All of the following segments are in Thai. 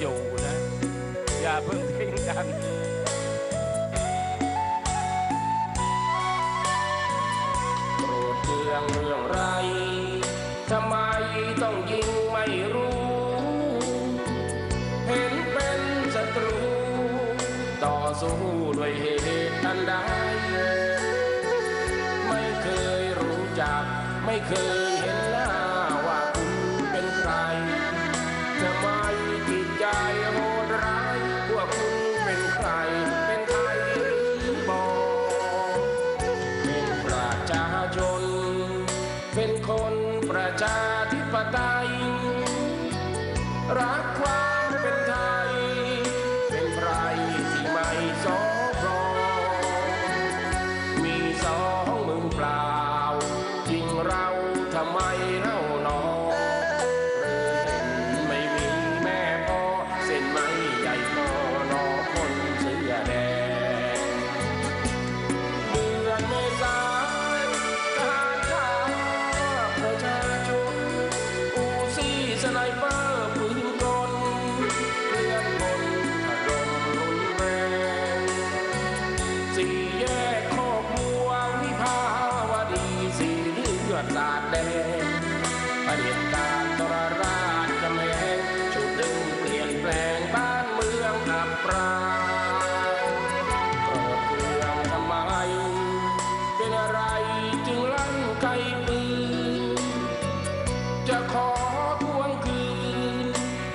อยู่นะ อย่าเพิ่งทิ้งกันโปรดเตืองเรื่องไรทำไมต้องยิงไม่รู้ เห็นเป็นศัตรู ต่อสู้ด้วยเหตุอันใดไม่เคยรู้จัก ไม่เคย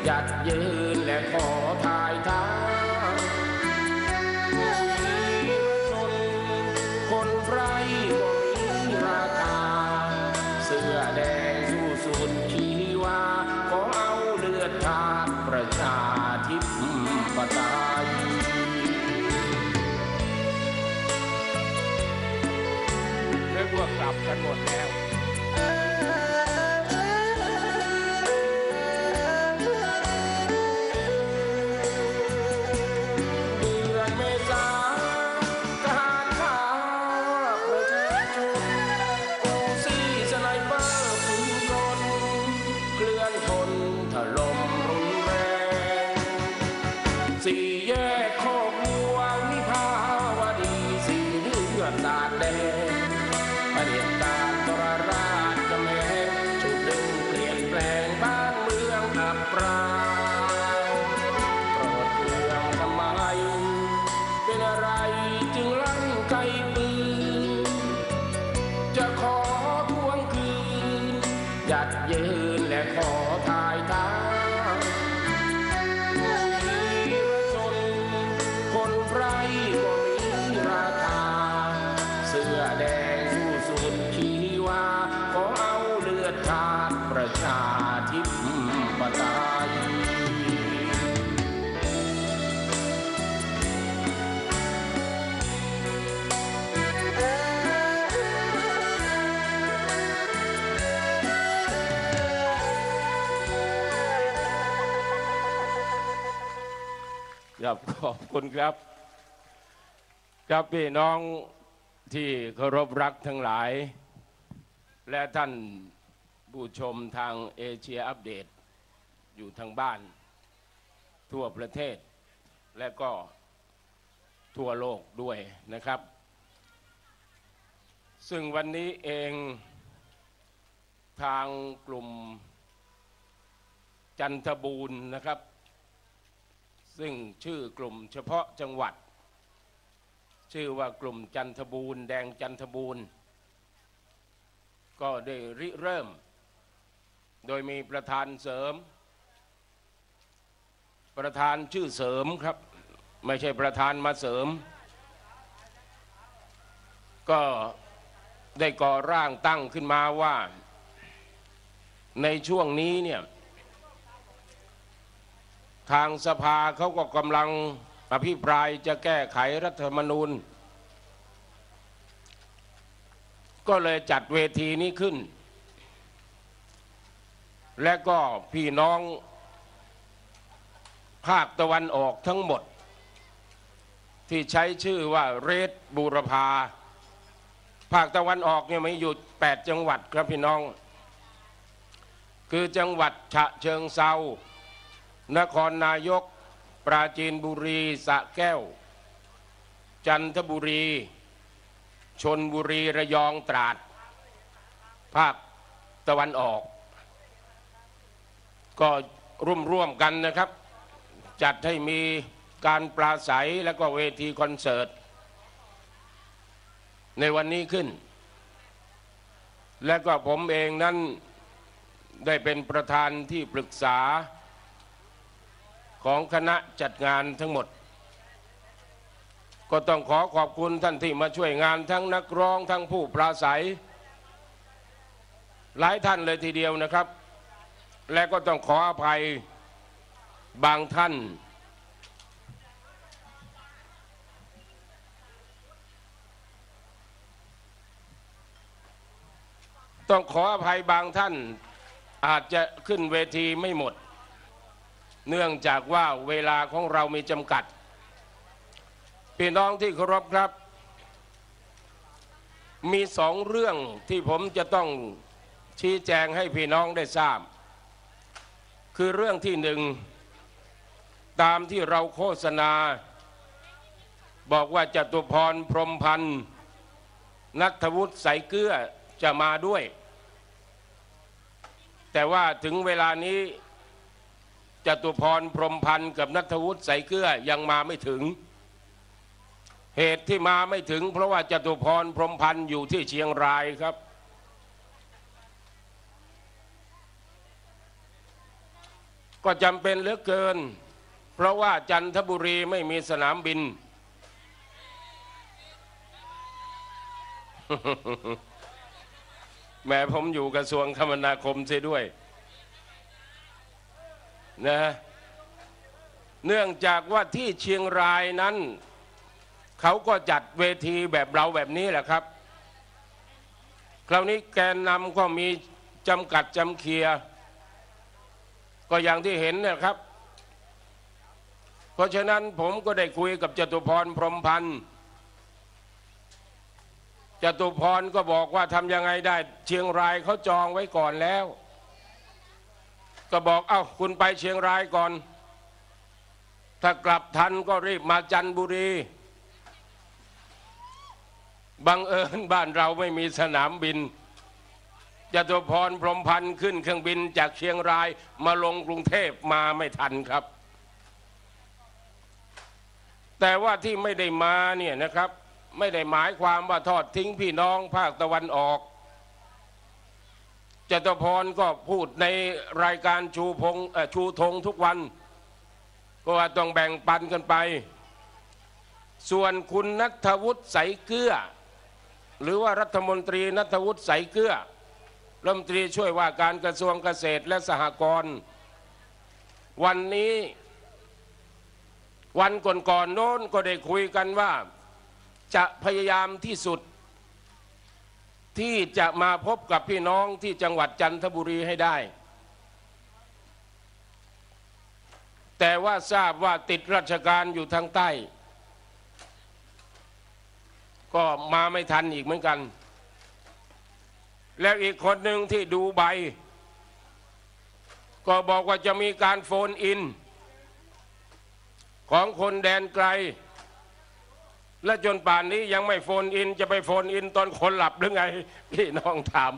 หยัดยืนและขอทายทาง ขอบคุณครับ ครับพี่น้องที่เคารพรักทั้งหลาย และท่านผู้ชมทางเอเชียอัปเดต อยู่ทางบ้าน ทั่วประเทศ และก็ทั่วโลกด้วยนะครับ ซึ่งวันนี้เองทางกลุ่มจันทบูรณ์นะครับ ซึ่งชื่อกลุ่มเฉพาะจังหวัด ชื่อว่ากลุ่มจันทบูรณ์แดงจันทบูรณ์ ก็ได้ริเริ่ม โดยมีประธานเสริม ประธานชื่อเสริมครับ ไม่ใช่ประธานมาเสริม ก็ได้ก่อร่างตั้งขึ้นมาว่า ในช่วงนี้เนี่ย ทางสภาเขาก็กำลังอภิปรายจะแก้ไขรัฐธรรมนูญ ก็เลยจัดเวทีนี้ขึ้น และก็พี่น้องภาคตะวันออกทั้งหมด ที่ใช้ชื่อว่าเรดบูรพา ภาคตะวันออกเนี่ยมีอยู่ 8 จังหวัดครับพี่น้อง คือจังหวัดฉะเชิงเซา นครนายก ปราจีนบุรีสะแก้ว จันทบุรี ชนบุรีระยองตราด ภาคตะวันออก ก็ร่วมร่วมกันนะครับ จัดให้มีการปราศัยและก็เวทีคอนเสิร์ต ในวันนี้ขึ้น และก็ผมเองนั้นได้เป็นประธานที่ปรึกษา ของคณะจัดงานทั้งหมด ก็ต้องขอขอบคุณท่านที่มาช่วยงานทั้งนักร้องทั้งผู้ปราศัย หลายท่านเลยทีเดียวนะครับ และก็ต้องขออภัยบางท่านต้องขออภัยบางท่านอาจจะขึ้นเวทีไม่หมด เนื่องจากว่าเวลาของเรามีจำกัด พี่น้องที่เคารพครับ มีสองเรื่องที่ผมจะต้องชี้แจงให้พี่น้องได้ทราบ คือเรื่องที่หนึ่ง ตามที่เราโฆษณา บอกว่าจตุพรพรมพันธ์นัทวุฒิใสเกลือจะมาด้วย แต่ว่าถึงเวลานี้ จตุพรพรมพันธ์กับนัทวุฒิใสเกลือยังมาไม่ถึง เหตุที่มาไม่ถึง เพราะว่าจตุพรพรมพันธ์อยู่ที่เชียงรายครับ ก็จำเป็นเหลือเกิน เพราะว่าจันทบุรีไม่มีสนามบิน แม้ผมอยู่กระทรวงคมนาคมเสียด้วย นะเนื่องจากว่าที่เชียงรายนั้น เขาก็จัดเวทีแบบเราแบบนี้แหละครับ คราวนี้แกนนำก็มีจำกัดจำเคีย ก็อย่างที่เห็นนะครับ เพราะฉะนั้นผมก็ได้คุยกับจตุพรพรมพันธ์จตุพรก็บอกว่าทำยังไงได้ เชียงรายเขาจองไว้ก่อนแล้ว ก็บอกเอา้าคุณไปเชียงรายก่อน ถ้ากลับทันก็รีบมาจันทบุรี บังเอิญบ้านเราไม่มีสนามบินจตุพรพรมพันธ์ขึ้นเครื่องบินจากเชียงรายมาลงกรุงเทพมาไม่ทันครับ แต่ว่าที่ไม่ได้มาเนี่ยนะครับ ไม่ได้หมายความว่าทอดทิ้งพี่น้องภาคตะวันออก จตุพรก็พูดในรายการชูพงชูธงทุกวัน ก็ว่าต้องแบ่งปันกันไป ส่วนคุณนัทวุฒิใสเกลือหรือว่ารัฐมนตรีนัทวุฒิใสเกลือรัฐมนตรีช่วยว่าการกระทรวงเกษตรและสหกรณ์วันนี้วันก่อนๆโน้นก็ได้คุยกันว่า จะพยายามที่สุด ที่จะมาพบกับพี่น้องที่จังหวัดจันทบุรีให้ได้ แต่ว่าทราบว่าติดราชการอยู่ทางใต้ ก็มาไม่ทันอีกเหมือนกัน แล้วอีกคนหนึ่งที่ดูใบ ก็บอกว่าจะมีการโฟนอิน ของคนแดนไกล และจนป่านนี้ยังไม่โฟนอิน จะไปโฟนอินตอนคนหลับหรือไง พี่น้องถาม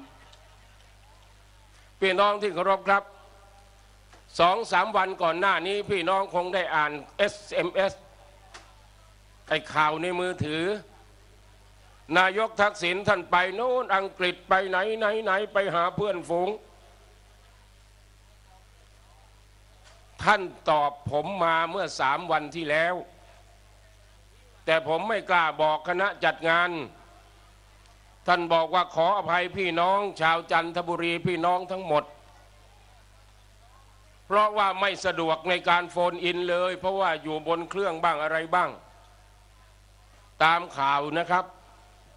พี่น้องที่เคารพครับสองสามวันก่อนหน้านี้พี่น้องคงได้อ่าน SMS ไอ้ข่าวในมือถือ นายกทักษิณท่านไปโน่นอังกฤษไปไหนไหนไหนไปหาเพื่อนฝูง ท่านตอบผมมาเมื่อสามวันที่แล้ว แต่ผมไม่กล้าบอกคณะจัดงาน ท่านบอกว่าขออภัยพี่น้อง ชาวจันทบุรีพี่น้องทั้งหมด เพราะว่าไม่สะดวกในการโฟนอินเลย เพราะว่าอยู่บนเครื่องบ้างอะไรบ้าง ตามข่าวนะครับ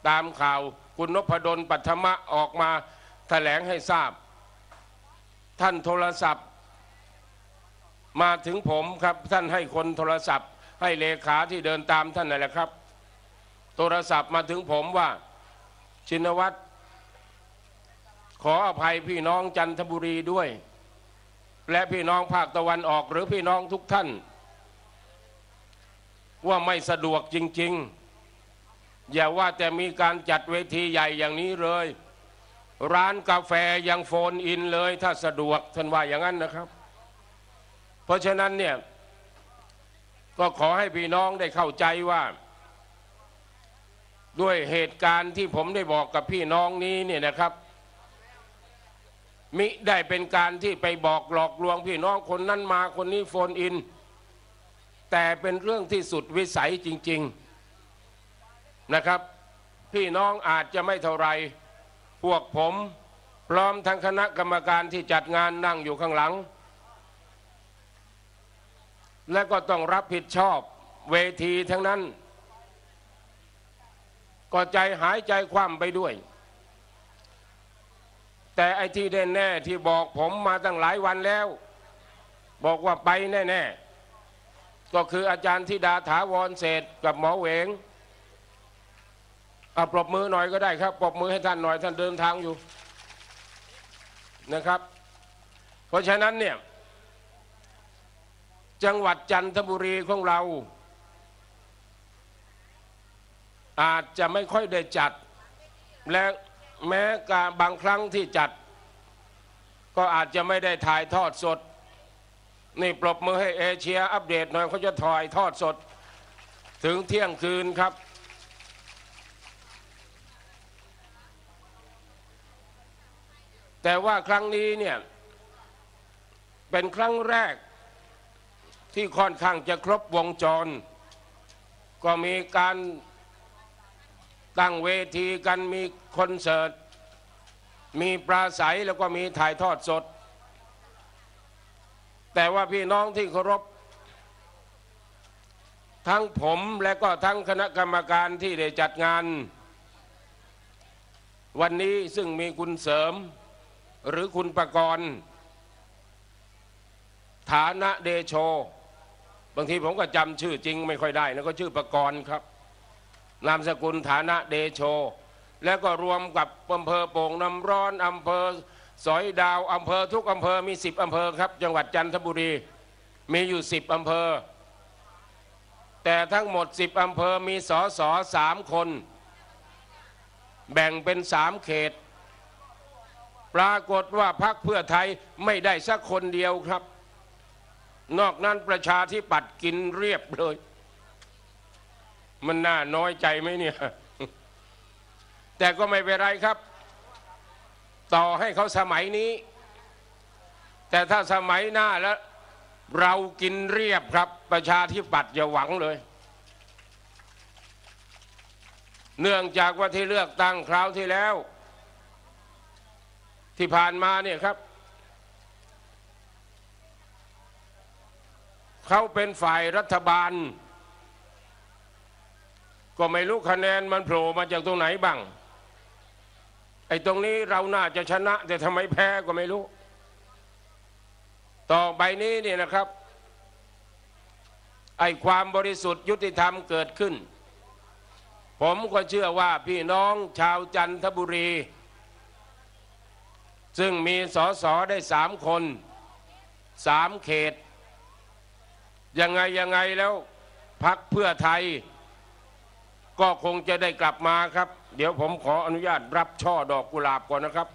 ตามข่าวคุณนพดลปัทมะออกมาแถลงให้ทราบ ท่านโทรศัพท์ มาถึงผมครับท่านให้คนโทรศัพท์ ให้เลขาที่เดินตามท่านนั่นแหละครับ โทรศัพท์มาถึงผมว่าชินวัตรขออภัยพี่น้องจันทบุรีด้วย และพี่น้องภาคตะวันออกหรือพี่น้องทุกท่าน ว่าไม่สะดวกจริง ๆ อย่าว่าแต่มีการจัดเวทีใหญ่อย่างนี้เลย ร้านกาแฟยังโฟนอินเลย ถ้าสะดวกท่านว่าอย่างนั้นนะครับ เพราะฉะนั้นเนี่ย ก็ขอให้พี่น้องได้เข้าใจว่า ด้วยเหตุการณ์ที่ผมได้บอกกับพี่น้องนี้เนี่ยนะครับ มิได้เป็นการที่ไปบอกหลอกลวงพี่น้องคนนั้นมาคนนี้โฟนอิน แต่เป็นเรื่องที่สุดวิสัยจริง ๆนะครับ พี่น้องอาจจะไม่เท่าไรพวกผมพร้อมทั้งคณะกรรมการที่จัดงานนั่งอยู่ข้างหลัง และก็ต้องรับผิดชอบเวทีทั้งนั้น ก็ใจหายใจคว่ำไปด้วย แต่ไอ้ที่แน่ๆที่บอกผมมาตั้งหลายวันแล้ว บอกว่าไปแน่ ๆ ก็คืออาจารย์ธิดาถาวรเศษกับหมอเหวงเอาปรบมือหน่อยก็ได้ครับปรบมือให้ท่านหน่อยท่านเดินทางอยู่นะครับ เพราะฉะนั้นเนี่ย จังหวัดจันทบุรีของเรา อาจจะไม่ค่อยได้จัด และแม้การบางครั้งที่จัด ก็อาจจะไม่ได้ถ่ายทอดสด นี่ปรบมือให้เอเชียอัปเดตหน่อยเขาจะถ่ายทอดสด ถึงเที่ยงคืนครับแต่ว่าครั้งนี้เนี่ยเป็นครั้งแรก ที่ค่อนข้างจะครบวงจร ก็มีการตั้งเวทีกันมีคอนเสิร์ต มีปราศัยแล้วก็มีถ่ายทอดสด แต่ว่าพี่น้องที่เคารพ ทั้งผมและก็ทั้งคณะกรรมการที่ได้จัดงาน วันนี้ซึ่งมีคุณเสริมหรือคุณประกรณ์ฐานะเดโช บางทีผมก็จำชื่อจริงไม่ค่อยได้นะก็ชื่อประกรณ์ครับ นามสกุลฐานะเดโช แล้วก็รวมกับอำเภอโป่งน้ำร้อนอำเภอสอยดาวอำเภอทุกอำเภอมีสิบอำเภอครับ จังหวัดจันทบุรีมีอยู่สิบอำเภอ แต่ทั้งหมดสิบอำเภอมีสอสอสามคน แบ่งเป็นสามเขต ปรากฏว่าพรรคเพื่อไทยไม่ได้สักคนเดียวครับ นอกนั้นประชาธิปัตย์กินเรียบเลย มันน่าน้อยใจไหมเนี่ย แต่ก็ไม่เป็นไรครับ ต่อให้เขาสมัยนี้ แต่ถ้าสมัยหน้าแล้ว เรากินเรียบครับ ประชาธิปัตย์อย่าหวังเลย เนื่องจากว่าที่เลือกตั้งคราวที่แล้ว ที่ผ่านมาเนี่ยครับ เขาเป็นฝ่ายรัฐบาล ก็ไม่รู้คะแนนมันโผล่มาจากตรงไหนบ้าง ไอ้ตรงนี้เราน่าจะชนะ แต่ทำไมแพ้ก็ไม่รู้ ต่อไปนี้เนี่ยนะครับ ไอ้ความบริสุทธิ์ยุติธรรมเกิดขึ้น ผมก็เชื่อว่าพี่น้องชาวจันทบุรี ซึ่งมีสอสอได้สามคนสามเขต ยังไงยังไงแล้วพักเพื่อไทย ก็คงจะได้กลับมาครับ เดี๋ยวผมขออนุญาตรับช่อดอกกุหลาบก่อนนะครับ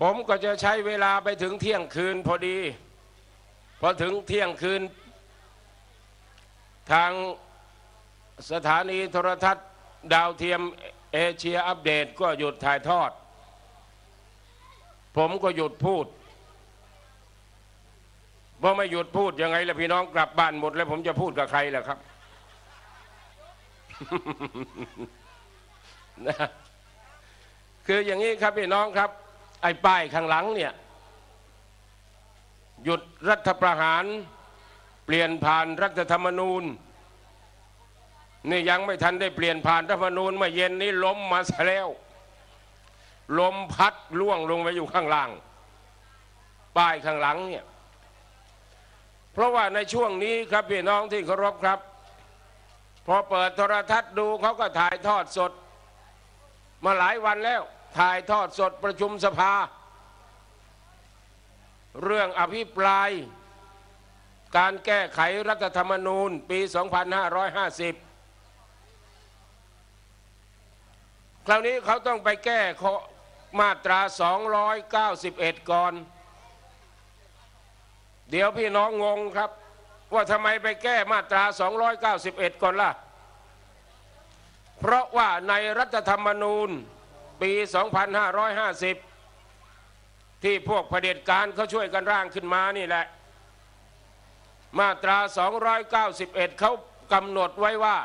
ผมก็จะใช้เวลาไปถึงเที่ยงคืนพอดี พอถึงเที่ยงคืน ทาง สถานีโทรทัศน์ดาวเทียมเอเชียอัปเดตก็หยุดถ่ายทอด ผมก็หยุดพูดเพราะไม่หยุดพูดยังไงล่ะพี่น้องกลับบ้านหมดแล้วผมจะพูดกับใครล่ะครับนะคืออย่างนี้ครับพี่น้องครับ ไอ้ป้ายข้างหลังเนี่ย หยุดรัฐประหาร เปลี่ยนผ่านรัฐธรรมนูญ นี่ยังไม่ทันได้เปลี่ยนผ่านรัฐธรรมนูญเมื่อเย็นนี้ล้มมาซะแล้วลมพัดล่วงลงไปอยู่ข้างล่าง ป้ายข้างหลังเนี่ยเพราะว่าในช่วงนี้ครับพี่น้องที่เคารพครับ พอเปิดโทรทัศน์ดูเขาก็ถ่ายทอดสด มาหลายวันแล้ว ถ่ายทอดสดประชุมสภา เรื่องอภิปราย การแก้ไขรัฐธรรมนูญปี 2550 คราวนี้เขาต้องไปแก้มาตรา 291 ก่อน เดี๋ยวพี่น้องงงครับ ว่าทำไมไปแก้มาตรา 291 ก่อนล่ะ เพราะว่าในรัฐธรรมนูญปี 2550 ที่พวกเผด็จการเขาช่วยกันร่างขึ้นมานี่แหละ มาตรา 291 เขากำหนดไว้ว่า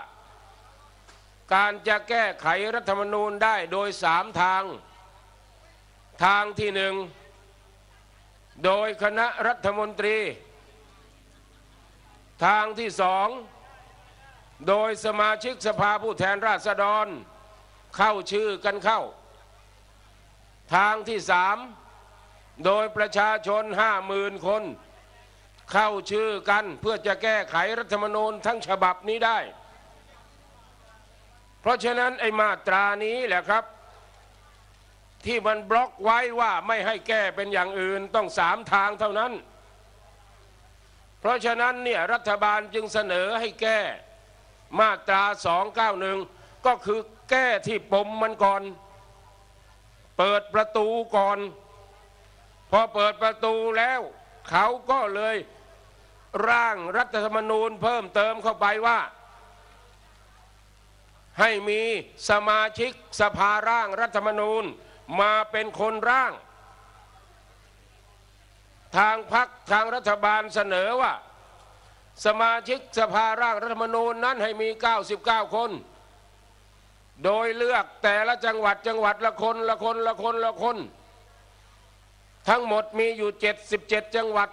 การจะแก้ไขรัฐธรรมนูญได้โดยสามทาง ทางที่หนึ่ง โดยคณะรัฐมนตรี ทางที่สอง โดยสมาชิกสภาผู้แทนราษฎร เข้าชื่อกันเข้า ทางที่สาม โดยประชาชนห้าหมื่นคน เข้าชื่อกันเพื่อจะแก้ไขรัฐธรรมนูญทั้งฉบับนี้ได้ ราะฉะนั้นไอ้มาตรานี้แหละครับ ที่มันบล็อกไว้ว่าไม่ให้แก้เป็นอย่างอื่นต้องสามทางเท่านั้น เพราะฉะนั้นเนี่ยรัฐบาลจึงเสนอให้แก้มาตรา 291 ก็คือแก้ที่ปมมันก่อน เปิดประตูก่อน พอเปิดประตูแล้ว เขาก็เลยร่างรัฐธรรมนูญเพิ่มเติมเข้าไปว่า ให้มีสมาชิกสภาร่างรัฐธรรมนูญมาเป็นคนร่าง ทางพักทางรัฐบาลเสนอว่า สมาชิกสภาร่างรัฐธรรมนูญนั้นให้มี 99 คน โดยเลือกแต่ละจังหวัดจังหวัดละคนละคนละคนละคน ทั้งหมดมีอยู่ 77 จังหวัด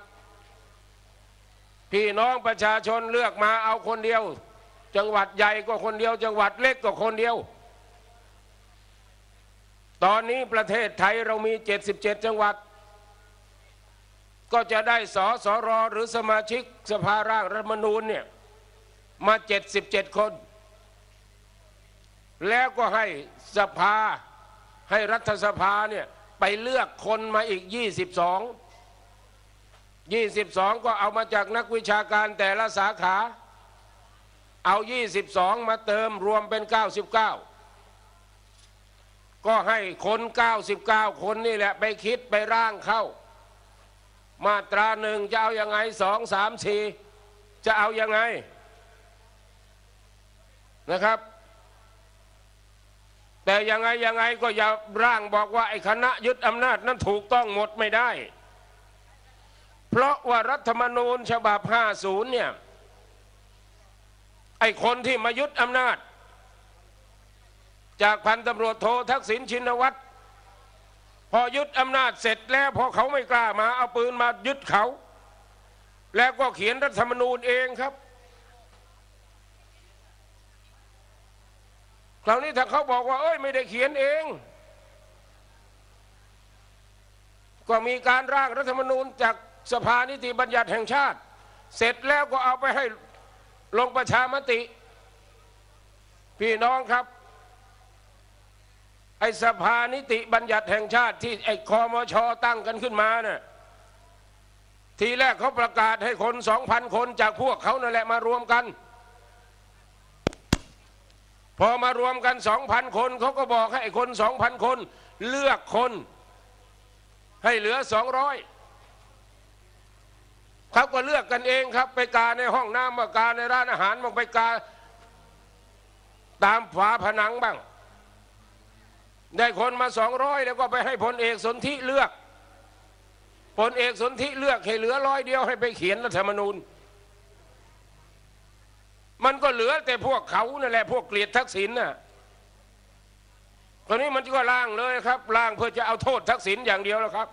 พี่น้องประชาชนเลือกมาเอาคนเดียว จังหวัดใหญ่ก็คนเดียว จังหวัดเล็กก็คนเดียว ตอนนี้ประเทศไทยเรามี 77 จังหวัด ก็จะได้สอสอรอหรือสมาชิกสภาร่างรัฐมนูญเนี่ยมา 77 คน แล้วก็ให้สภาให้รัฐสภาเนี่ยไปเลือกคนมาอีก 22 22 ก็เอามาจากนักวิชาการแต่ละสาขา เอา 22 มาเติมรวมเป็น 99 ก็ให้คน 99 คนนี่แหละไปคิดไปร่างเข้า มาตราหนึ่งจะเอาอยัางไงสองสามสี่จะเอาอยัางไงนะครับ แต่ยังไงยังไงก็อย่าร่างบอกว่าไอ้คณะยึดอำนาจนั้นถูกต้องหมดไม่ได้ เพราะว่ารัฐธรรมนูญฉบับ 50 เนี่ย อ้คนที่มายึดอำนาจ จากพันตำรวจโททักษิณชินวัตรพอยึดอำนาจเสร็จแล้วพอเขาไม่กล้ามาเอาปืนมายึดเขา แล้วก็เขียนรัฐธรรมนูญเองครับคราวนี้ถ้าเขาบอกว่า เอ้ยไม่ได้เขียนเอง ก็มีการร่างรัฐธรรมนูญจากสภานิติบัญญัติแห่งชาติ เสร็จแล้วก็เอาไปให้ ลงประชามติ พี่น้องครับ ไอสภานิติบัญญัติแห่งชาติที่ไอคอมชตั้งกันขึ้นมาเนี่ยทีแรกเขาประกาศให้คนสองพันคนจากพวกเขานั่นแหละมารวมกัน พอมารวมกันสองพันคนเขาก็บอกให้คนสองพันคน เลือกคน ให้เหลือสองร้อย เขาก็เลือกกันเองครับ ไปกาในห้องน้ำมากาในร้านอาหารบางไปกา ตามฝาผนังบ้าง ได้คนมาสองร้อยแล้วก็ไปให้พลเอกสนธิเลือกพลเอกสนธิเลือกให้เหลือร้อยเดียวให้ไปเขียนรัฐธรรมนูญ มันก็เหลือแต่พวกเขานั่นแหละพวกเกลียดทักษิณน่ะตอนนี้มันก็ล่างเลยครับล่างเพื่อจะเอาโทษทักษิณอย่างเดียวแล้วครับ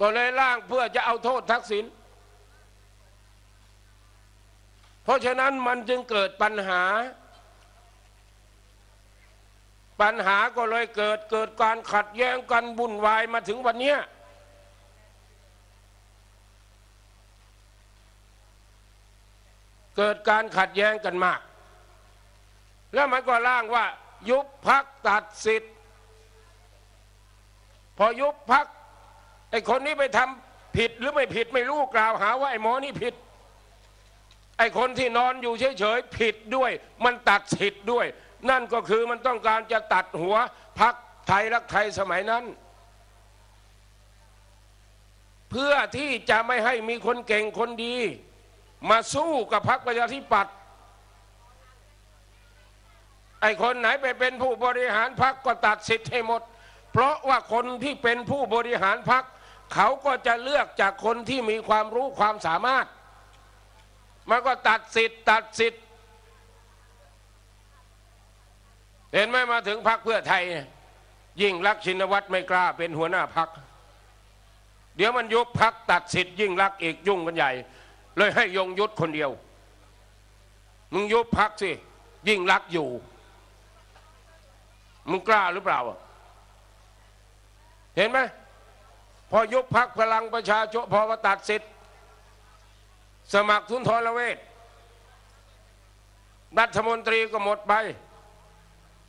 ก็เลยล่างเพื่อจะเอาโทษทักษิณเพราะฉะนั้นมันจึงเกิดปัญหา ปัญหาก็เลยเกิดเกิดการขัดแย้งกันบุ่นวายมาถึงวันนี้เกิดการขัดแย้งกันมาก แล้วมันก็ล่างว่า ยุบพักตัดสิทธิ์ พอยุบพัก อ้คนนี้ไปทำผิดหรือไม่ผิดไม่รู้กล่าวหาว่าไอ้หมอนี่ผิด ไอ้คนที่นอนอยู่เฉยๆผิดด้วย มันตัดสิทธิ์ด้วย นั่นก็คือมันต้องการจะตัดหัวพักไทยรักไทยสมัยนั้น เพื่อที่จะไม่ให้มีคนเก่งคนดี มาสู้กับพรรคประชาธิปัตย์ไอ้คนไหนไปเป็นผู้บริหารพรรคก็ตัดสิทธิ์ให้หมด เพราะว่าคนที่เป็นผู้บริหารพรรค เขาก็จะเลือกจากคนที่มีความรู้ความสามารถ มันก็ตัดสิทธิ์ตัดสิทธิ์ เห็นไหมมาถึงพรรคเพื่อไทย ยิ่งรักชินวัตรไม่กล้าเป็นหัวหน้าพรรคเดี๋ยวมันยุบพักตัดสิทธิ์ยิ่งรักอีกยุ่งกันใหญ่ เลยให้ยงยุทธคนเดียว มึงยุบพักสิ ยิ่งรักอยู่ มึงกล้าหรือเปล่า เห็นไหม พอยุบพักพลังประชาชนพอตัดสิทธิ์ สมัครทุนทรเวชรัฐมนตรีก็หมดไป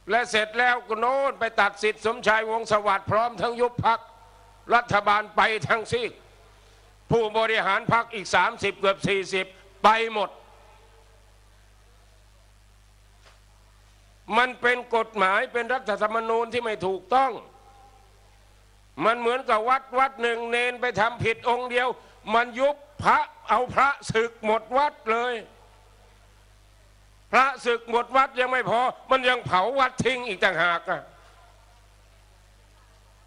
และเสร็จแล้วก็โน้นไปตัดสิทธิ์สมชายวงสวัสดิ์พร้อมทั้งยุบพักรัฐบาลไปทั้งซีก ผู้บริหารพรรคอีก 30 เกือบ 40 ไปหมด มันเป็นกฎหมายเป็นรัฐธรรมนูญที่ไม่ถูกต้อง มันเหมือนกับวัดวัดหนึ่งเนนไปทำผิดองค์เดียว มันยุบพระเอาพระศึกหมดวัดเลย พระศึกหมดวัดยังไม่พอ มันยังเผาวัดทิ้งอีกต่างหากอะ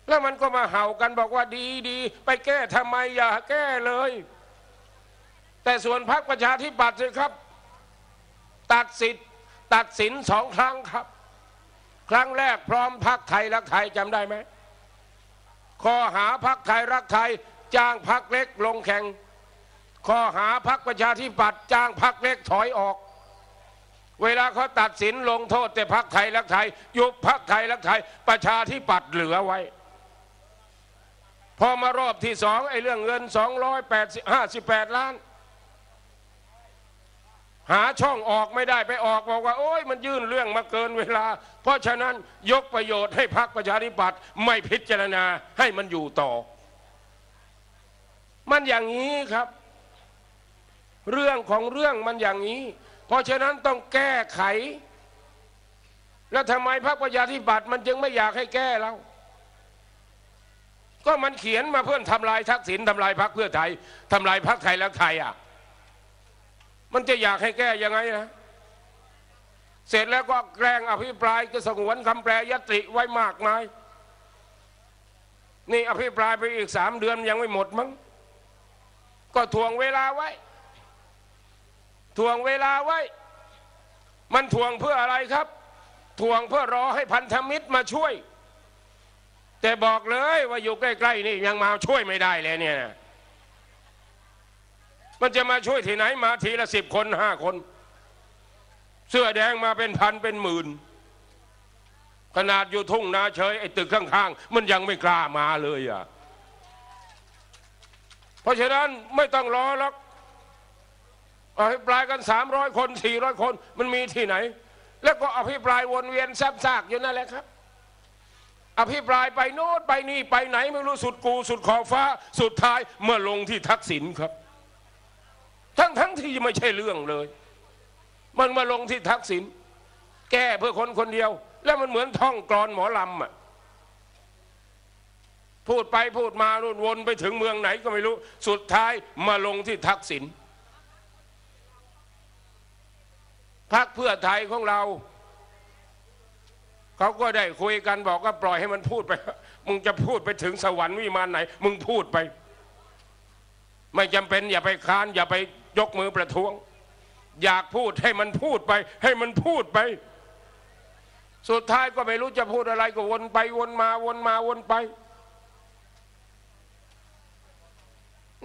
แล้วมันก็มาเห่ากันบอกว่าดีดีไปแก้ทำไมอย่าแก้เลย แต่ส่วนพรรคประชาธิปัตย์สิครับ ตัดสิทธิ์ตัดสินสองครั้งครับ ครั้งแรกพร้อมพรรคไทยรักไทยจำได้ไหม ข้อหาพักไทยรักไทย จ้างพักเล็กลงแข่ง ข้อหาพักประชาธิปัตย์จ้างพักเล็กถอยออก เวลาเขาตัดสินลงโทษ แต่พักไทยรักไทย ยุบพักไทยรักไทย ประชาธิปัตย์เหลือไว้ พอมารอบที่สองไอ้เรื่องเงิน258 ล้าน หาช่องออกไม่ได้ไปออกบอกว่า โอ้ยมันยื่นเรื่องมาเกินเวลา เพราะฉะนั้นยกประโยชน์ให้พรรคประชาธิปัตย์ไม่พิจารณาให้มันอยู่ต่อ มันอย่างนี้ครับ เรื่องของเรื่องมันอย่างนี้ เพราะฉะนั้นต้องแก้ไข แล้วทำไมพรรคประชาธิปัตย์มันจึงไม่อยากให้แก้เราก็มันเขียนมาเพื่อทำลายทักษิณทำลายพรรคเพื่อไทยทำลายพรรคไทยแล้วไทยอะ มันจะอยากให้แก้ยังไงนะเสร็จแล้วก็แกล้งอภิปรายก็สงวนคำแปลยติไว้มากมาย นี่อภิปรายไปอีกสามเดือนยังไม่หมดมั้งก็ทวงเวลาไว้ทวงเวลาไว้ มันทวงเพื่ออะไรครับทวงเพื่อรอให้พันธมิตรมาช่วย แต่บอกเลยว่าอยู่ใกล้ ๆ นี่ยังมาช่วยไม่ได้เลยเนี่ย มันจะมาช่วยที่ไหนมาทีละสิบคนห้าคน เสื้อแดงมาเป็นพันเป็นหมื่น ขนาดอยู่ทุ่งนาเฉยไอ้ตึกข้างๆ มันยังไม่กล้ามาเลยอะเพราะฉะนั้นไม่ต้องรอหรอกอภิปรายกันสามร้อยคนสี่ร้อยคน มันมีที่ไหน แล้วก็อภิปรายวนเวียนแซบซากอยู่นั่นแหละครับ อภิปรายไปโน้ตไปนี่ไปไหนไม่รู้สุดกูสุดขอบฟ้า สุดท้ายเมื่อลงที่ทักษิณครับ ทั้งทั้งที่ไม่ใช่เรื่องเลย มันมาลงที่ทักษิณแก้เพื่อคนคนเดียว แล้วมันเหมือนท่องกรอนหมอลำอะพูดไปพูดมาวนวนไปถึงเมืองไหนก็ไม่รู้ สุดท้ายมาลงที่ทักษิณพักเพื่อไทยของเรา เขาก็ได้คุยกันบอกว่าปล่อยให้มันพูดไป มึงจะพูดไปถึงสวรรค์วิมานไหน มึงพูดไป ไม่จำเป็นอย่าไปค้านอย่าไป ยกมือประท้วง อยากพูดให้มันพูดไป ให้มันพูดไป สุดท้ายก็ไม่รู้จะพูดอะไรก็วนไปวนมาวนมาวนไป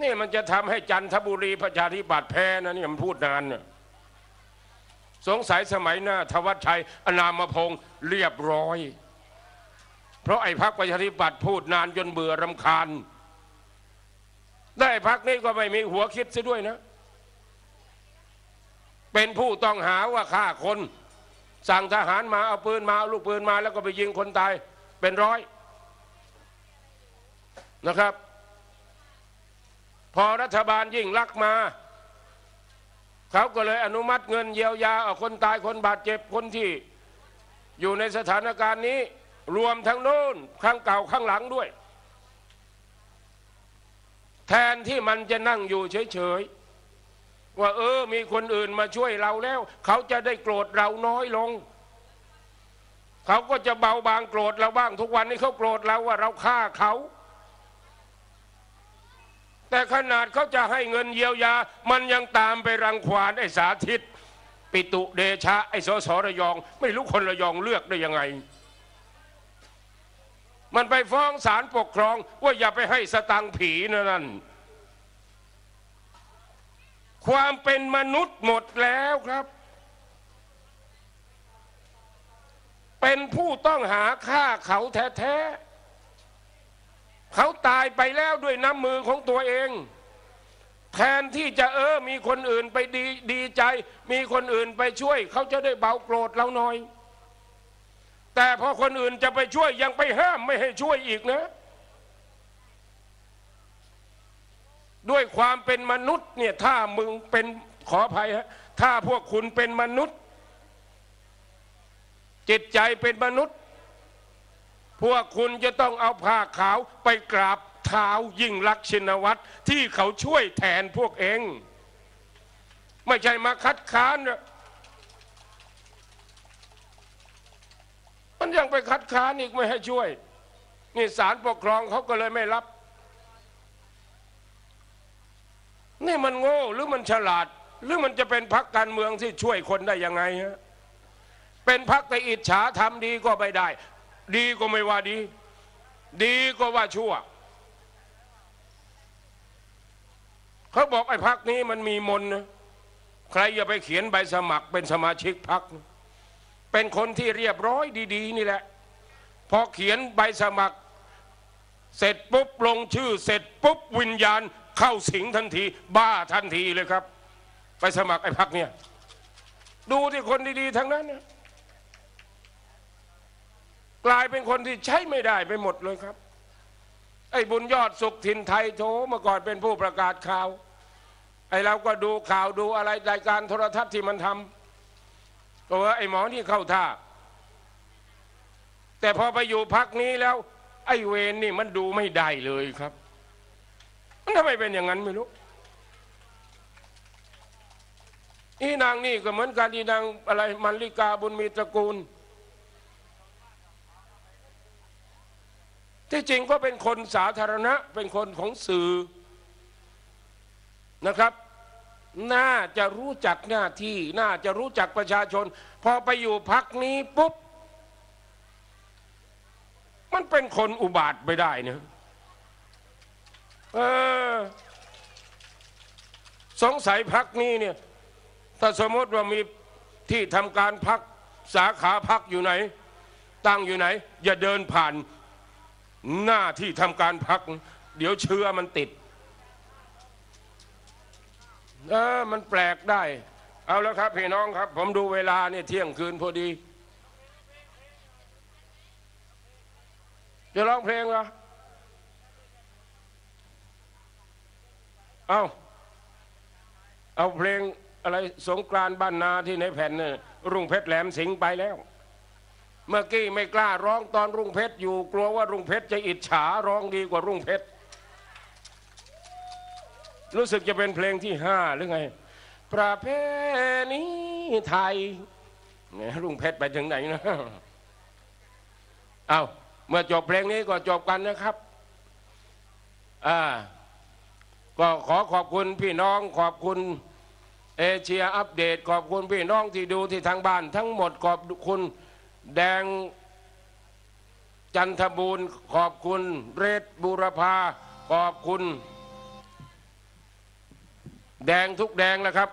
นี่มันจะทำให้จันทบุรีประชาธิปัตย์แพ้นะนี่มันพูดนานเนี่ยสงสัยสมัยหน้า ทวัชชัยอนามพงศ์เรียบร้อย เพราะไอ้พักประชาธิปัตย์พูดนานจนเบื่อรำคาญได้พักนี้ก็ไม่มีหัวคิดซะด้วยนะ เป็นผู้ต้องหาว่าฆ่าคน สั่งทหารมาเอาปืนมาเอาลูกปืนมา แล้วก็ไปยิงคนตายเป็นร้อยนะครับ พอรัฐบาลยิ่งลักมา เขาก็เลยอนุมัติเงินเยียวยาเอาคนตายคนบาดเจ็บคนที่อยู่ในสถานการณ์นี้รวมทั้งโน้นข้างเก่าข้างหลังด้วย แทนที่มันจะนั่งอยู่เฉยๆ ว่า เออ มีคนอื่นมาช่วยเราแล้ว เขาจะได้โกรธเราน้อยลง เขาก็จะเบาบางโกรธเราบ้าง ทุกวันนี้เขาโกรธเราว่าเราฆ่าเขา แต่ขนาดเขาจะให้เงินเยียวยา มันยังตามไปรังควานไอ้สาธิต ปิตุเดชะ ไอ้สสระยอง ไม่รู้คนระยองเลือกได้ยังไง มันไปฟ้องศาลปกครอง ว่าอย่าไปให้สตังผีนะนั่น ความเป็นมนุษย์หมดแล้วครับ เป็นผู้ต้องหาฆ่าเขาแท้ๆเขาตายไปแล้วด้วยน้ำมือของตัวเอง แทนที่จะเออ มีคนอื่นไปดีดีใจ มีคนอื่นไปช่วย เขาจะได้เบาโกรธเราหน่อย แต่พอคนอื่นจะไปช่วยยังไปห้ามไม่ให้ช่วยอีกนะ ด้วยความเป็นมนุษย์เนี่ยถ้ามึงเป็นขออภัยฮะถ้าพวกคุณเป็นมนุษย์ จิตใจเป็นมนุษย์ พวกคุณจะต้องเอาผ้าขาวไปกราบเท้ายิ่งลักชินวัตรที่เขาช่วยแทนพวกเอง ไม่ใช่มาคัดค้านนะมันยังไปคัดค้านอีกไม่ให้ช่วย นี่ศาลปกครองเขาก็เลยไม่รับ นี่มันโง่หรือมันฉลาด หรือมันจะเป็นพักการเมืองที่ช่วยคนได้ยังไงฮะเป็นพักแต่อิจฉาทำดีก็ไม่ได้ ดีก็ไม่ว่าดี ดีก็ว่าชั่วเขาบอกไอ้พักนี้มันมีมนนะใครอย่าไปเขียนใบสมัครเป็นสมาชิกพักเป็นคนที่เรียบร้อยดี ๆ นี่แหละ พอเขียนใบสมัคร เสร็จปุ๊บลงชื่อ เสร็จปุ๊บวิญญาณ เข้าสิงทันที บ้าทันทีเลยครับ ไปสมัครไอ้พักเนี่ย ดูที่คนดีๆทั้งนั้นเนี่ยกลายเป็นคนที่ใช้ไม่ได้ไปหมดเลยครับ ไอ้บุญยอดสุขถิ่นไทยโถเมื่อก่อนเป็นผู้ประกาศข่าว ไอ้เราก็ดูข่าวดูอะไรรายการโทรทัศน์ที่มันทำก็ว่าไอ้หมอนี่เข้าท่า แต่พอไปอยู่พักนี้แล้ว ไอ้เวรนนี่มันดูไม่ได้เลยครับ ทำไมเป็นอย่างนั้นไม่รู้อีนางนี่ก็เหมือนกันอีนางอะไรมันลิกาบุญมีตระกูล ที่จริงก็เป็นคนสาธารณะ เป็นคนของสื่อนะครับ น่าจะรู้จักหน้าที่ น่าจะรู้จักประชาชน พอไปอยู่พักนี้ปุ๊บ มันเป็นคนอุบาทไปได้เนะ เออสงสัยพักนี้เนี่ย ถ้าสมมติว่ามีที่ทำการพักสาขาพักอยู่ไหน ตั้งอยู่ไหน อย่าเดินผ่านหน้าที่ทำการพัก เดี๋ยวเชื้อมันติดเออมันแปลกได้ เอาแล้วครับพี่น้องครับ ผมดูเวลาเนี่ยเที่ยงคืนพอดี จะร้องเพลงเหรอ เอาเอาเพลงอะไรสงกรานบ้านนาที่ในแผ่นเนี่ยรุ่งเพชรแหลมสิงไปแล้ว เมื่อกี้ไม่กล้าร้องตอนรุ่งเพชรอยู่กลัวว่ารุ่งเพชรจะอิจฉาร้องดีกว่ารุ่งเพชรรู้สึกจะเป็นเพลงที่ห้าหรือไง ประเพณีไทยเนี่ยรุ่งเพชรไปถึงไหนนะเอาเมื่อจบเพลงนี้ก็จบกันนะครับ อ่า ก็ขอขอบคุณพี่น้องขอบคุณเอเชียอัปเดต ขอบคุณพี่น้องที่ดูที่ทางบ้าน ทั้งหมดขอบคุณแดงจันทบูรณ์ ขอบคุณเรศบุรพาขอบคุณ แดงทุกแดงนะครับ